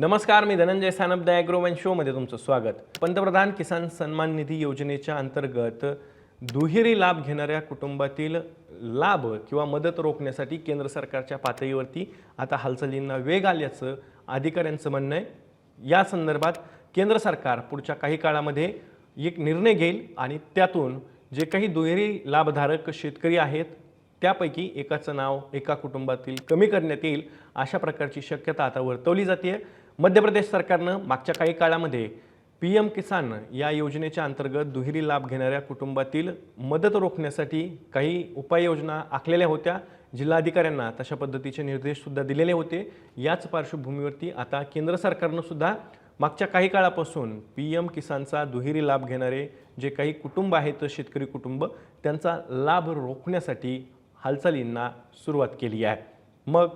नमस्कार मी धनंजय सानप द ॲग्रोवन शोमध्ये तुमचं स्वागत. पंतप्रधान किसान सन्मान निधी योजनेच्या अंतर्गत दुहेरी लाभ घेणाऱ्या कुटुंबातील लाभ किंवा मदत रोखण्यासाठी केंद्र सरकारच्या पातळीवरती आता हालचालींना वेग आल्याचं अधिकाऱ्यांचं म्हणणं आहे. या संदर्भात केंद्र सरकार पुढच्या काही काळामध्ये एक निर्णय घेईल आणि त्यातून जे काही दुहेरी लाभधारक शेतकरी आहेत त्यापैकी एकाचं नाव एका कुटुंबातील कमी करण्यात येईल अशा प्रकारची शक्यता आता वर्तवली जाते. मध्य प्रदेश सरकारनं मागच्या काही काळामध्ये पी एम किसान या योजनेच्या अंतर्गत दुहेरी लाभ घेणाऱ्या कुटुंबातील मदत रोखण्यासाठी काही उपाययोजना आखलेल्या होत्या. जिल्हाधिकाऱ्यांना तशा पद्धतीचे निर्देशसुद्धा दिलेले होते. याच पार्श्वभूमीवरती आता केंद्र सरकारनं सुद्धा मागच्या काही काळापासून पी एम किसानचा दुहेरी लाभ घेणारे जे काही कुटुंब आहेत शेतकरी कुटुंब त्यांचा लाभ रोखण्यासाठी हालचालींना सुरुवात केली आहे. मग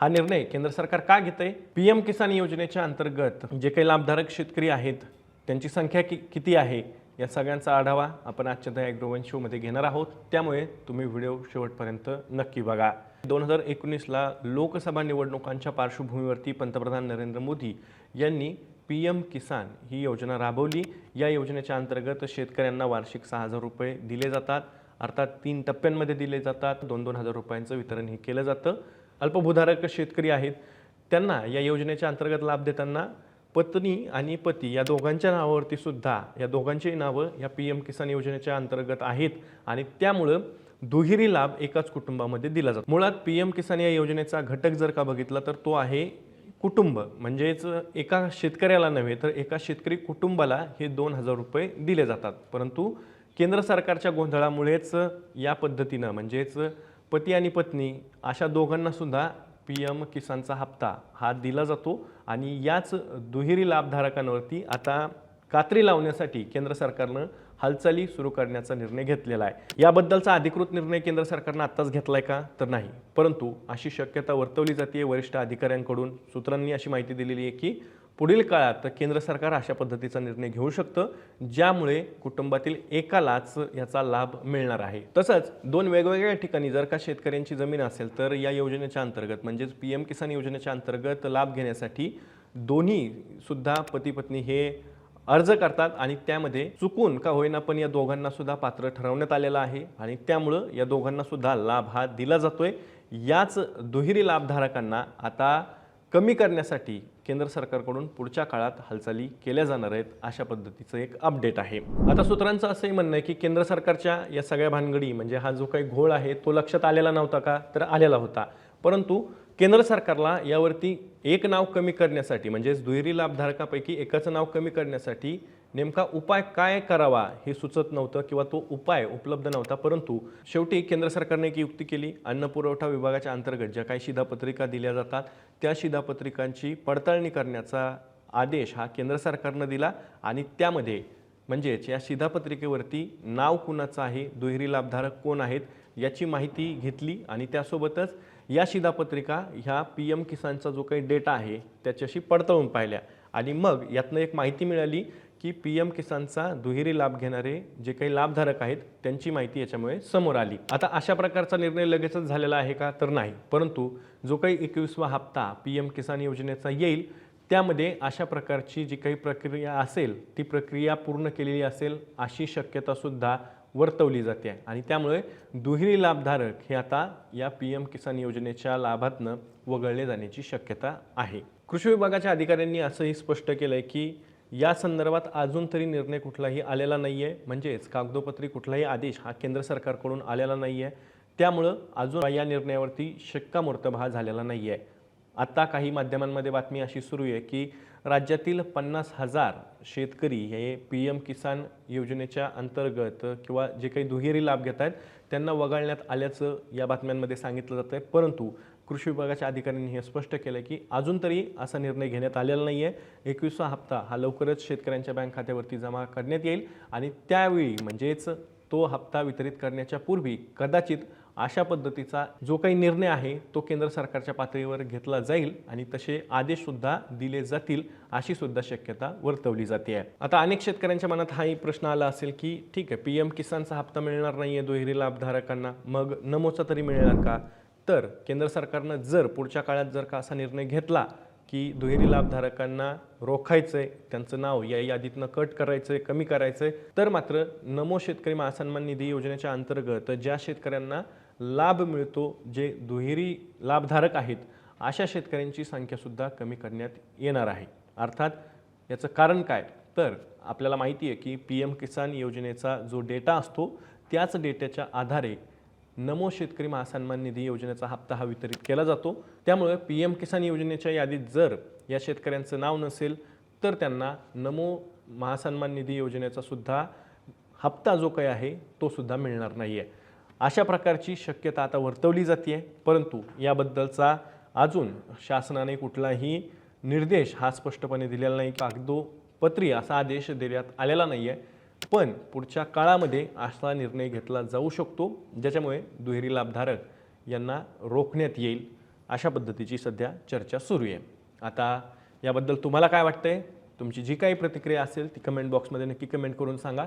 हा निर्णय केंद्र सरकार का घेत आहे पी एम किसान योजनेच्या अंतर्गत जे काही लाभधारक शेतकरी आहेत त्यांची संख्या कि किती आहे? या सगळ्यांचा आढावा आपण आजच्या द ॲग्रोवन शोमध्ये घेणार आहोत. त्यामुळे तुम्ही व्हिडिओ शेवटपर्यंत नक्की बघा. दोन हजार एकोणीसला लोकसभा निवडणुकांच्या पार्श्वभूमीवरती पंतप्रधान नरेंद्र मोदी यांनी पी एम किसान ही योजना राबवली. या योजनेच्या अंतर्गत शेतकऱ्यांना वार्षिक सहा हजार रुपये दिले जातात. अर्थात तीन टप्प्यांमध्ये दिले जातात. दोन दोन हजार रुपयांचं वितरण हे केलं जातं. अल्पभूधारक शेतकरी आहेत त्यांना या योजनेच्या अंतर्गत लाभ देताना पत्नी आणि पती या दोघांच्या नावावरती सुद्धा या दोघांची नावं या पी एम किसान योजनेच्या अंतर्गत आहेत आणि त्यामुळं दुहेरी लाभ एकाच कुटुंबामध्ये दिला जातो. मुळात पी एम किसान या योजनेचा घटक जर का बघितला तर तो आहे कुटुंब. म्हणजेच एका शेतकऱ्याला नव्हे तर एका शेतकरी कुटुंबाला हे दोन हजार रुपये दिले जातात. परंतु केंद्र सरकारच्या गोंधळामुळेच या पद्धतीनं म्हणजेच पती आणि पत्नी अशा दोघांनासुद्धा पी एम किसानचा हप्ता हा दिला जातो आणि याच दुहेरी लाभधारकांवरती आता कात्री लावण्यासाठी केंद्र सरकारनं हालचाली सुरू करण्याचा निर्णय घेतलेला आहे. याबद्दलचा अधिकृत निर्णय केंद्र सरकारनं आत्ताच घेतला आहे का तर नाही. परंतु अशी शक्यता वर्तवली जाते वरिष्ठ अधिकाऱ्यांकडून सूत्रांनी अशी माहिती दिलेली आहे की पुढील काळात केंद्र सरकार अशा पद्धतीचा निर्णय घेऊ शकतं ज्यामुळे कुटुंबातील एकालाच याचा लाभ मिळणार आहे. तसंच दोन वेगवेगळ्या ठिकाणी जर का शेतकऱ्यांची जमीन असेल तर या योजनेच्या अंतर्गत म्हणजेच पी एम किसान योजनेच्या अंतर्गत लाभ घेण्यासाठी दोन्ही सुद्धा पती पत्नी हे अर्ज करतात आणि त्यामध्ये चुकून का होईना पण या दोघांना सुद्धा पात्र ठरवण्यात आलेलं आहे आणि त्यामुळं या दोघांना सुद्धा लाभ हा दिला जातोय. याच दुहेरी लाभधारकांना आता कमी करण्यासाठी केंद्र सरकारकडून पुढच्या काळात हालचाली केल्या जाणार आहेत अशा पद्धतीचं एक अपडेट आहे. आता सूत्रांचं असंही म्हणणं आहे की केंद्र सरकारच्या या सगळ्या भानगडी म्हणजे हा जो काही घोळ आहे तो लक्षात आलेला नव्हता का? तर आलेला होता. परंतु केंद्र सरकारला यावरती एक नाव कमी करण्यासाठी म्हणजेच दुहेरी लाभधारकापैकी एकाचं नाव कमी करण्यासाठी नेमका उपाय काय करावा हे सुचत नव्हतं किंवा तो उपाय उपलब्ध नव्हता. परंतु शेवटी केंद्र सरकारने एक युक्ती केली. अन्न पुरवठा विभागाच्या अंतर्गत ज्या काही शिधापत्रिका दिल्या जातात त्या शिधापत्रिकांची पडताळणी करण्याचा आदेश हा केंद्र सरकारनं दिला आणि त्यामध्ये म्हणजेच या शिधापत्रिकेवरती नाव कुणाचं आहे दुहेरी लाभधारक कोण आहेत याची माहिती घेतली आणि त्यासोबतच या शिधापत्रिका ह्या पी एम किसानचा जो काही डेटा आहे त्याच्याशी पडताळून पाहिल्या. आणि मग यातनं एक माहिती मिळाली की पी एम किसानचा दुहेरी लाभ घेणारे जे काही लाभधारक आहेत त्यांची माहिती याच्यामुळे समोर आली. आता अशा प्रकारचा निर्णय लगेचच झालेला आहे का तर नाही. परंतु जो काही एकवीसवा हप्ता पी एम किसान योजनेचा येईल त्यामध्ये अशा प्रकारची जी काही प्रक्रिया असेल ती प्रक्रिया पूर्ण केलेली असेल अशी शक्यतासुद्धा वर्तवली जाते. आणि त्यामुळे दुहेरी लाभधारक हे आता या पी एम किसान योजनेच्या लाभातनं वगळले जाण्याची शक्यता आहे. कृषी विभागाच्या अधिकाऱ्यांनी असंही स्पष्ट केलं आहे की या संदर्भात अजून तरी निर्णय कुठलाही आलेला नाही आहे म्हणजेच कागदोपत्री कुठलाही आदेश हा केंद्र सरकारकडून आलेला नाही आहे त्यामुळं अजून या निर्णयावरती शिक्कामोर्तब हा झालेला नाही आहे आत्ता काही माध्यमांमध्ये बातमी अशी सुरू आहे की राज्यातील पन्नास हजार शेतकरी हे पी एम किसान योजनेच्या अंतर्गत किंवा जे काही दुहेरी लाभ घेत आहेत त्यांना वगळण्यात आल्याचं या बातम्यांमध्ये सांगितलं जातं आहे परंतु कृषी विभागाच्या अधिकाऱ्यांनी हे स्पष्ट केलं की अजून तरी असा निर्णय घेण्यात आलेला नाही आहे एकवीसवा हप्ता हा लवकरच शेतकऱ्यांच्या बँक खात्यावरती जमा करण्यात येईल आणि त्यावेळी म्हणजेच तो हप्ता वितरित करण्याच्या पूर्वी कदाचित अशा पद्धतीचा जो काही निर्णय आहे तो केंद्र सरकारच्या पातळीवर घेतला जाईल आणि तसे आदेश सुद्धा दिले जातील अशी सुद्धा शक्यता वर्तवली जाते आहे आता अनेक शेतकऱ्यांच्या मनात हाही प्रश्न आला असेल की ठीक आहे पी एम किसानचा हप्ता मिळणार नाही आहे दुहेरी लाभधारकांना मग नमोचा तरी मिळणार का? तर केंद्र सरकारनं जर पुढच्या काळात जर का असा निर्णय घेतला की दुहेरी लाभधारकांना रोखायचं आहे त्यांचं नाव या यादीतनं कट करायचं आहे कमी करायचं आहे तर मात्र नमो शेतकरी महासन्मान निधी योजनेच्या अंतर्गत ज्या शेतकऱ्यांना लाभ मिळतो जे दुहेरी लाभधारक आहेत अशा शेतकऱ्यांची संख्यासुद्धा कमी करण्यात येणार आहे. अर्थात याचं कारण काय? तर आपल्याला माहिती आहे की पी एम किसान योजनेचा जो डेटा असतो त्याच डेट्याच्या आधारे नमो शेतकरी महासन्मान निधी योजनेचा हप्ता हा वितरित केला जातो. त्यामुळे पी एम किसान योजनेच्या यादीत जर या शेतकऱ्यांचं नाव नसेल तर त्यांना नमो महासन्मान निधी योजनेचा सुद्धा हप्ता जो काही आहे तो सुद्धा मिळणार नाही आहे अशा प्रकारची शक्यता आता वर्तवली जाते आहे परंतु याबद्दलचा अजून शासनाने कुठलाही निर्देश हा स्पष्टपणे दिलेला नाही. कागदोपत्री असा आदेश देण्यात आलेला नाही आहे पण पुढच्या काळामध्ये असा निर्णय घेतला जाऊ शकतो ज्याच्यामुळे दुहेरी लाभधारक यांना रोखण्यात येईल अशा पद्धतीची सध्या चर्चा सुरू आहे. आता याबद्दल तुम्हाला काय वाटतंय? तुमची जी काही प्रतिक्रिया असेल ती कमेंट बॉक्समध्ये नक्की कमेंट करून सांगा.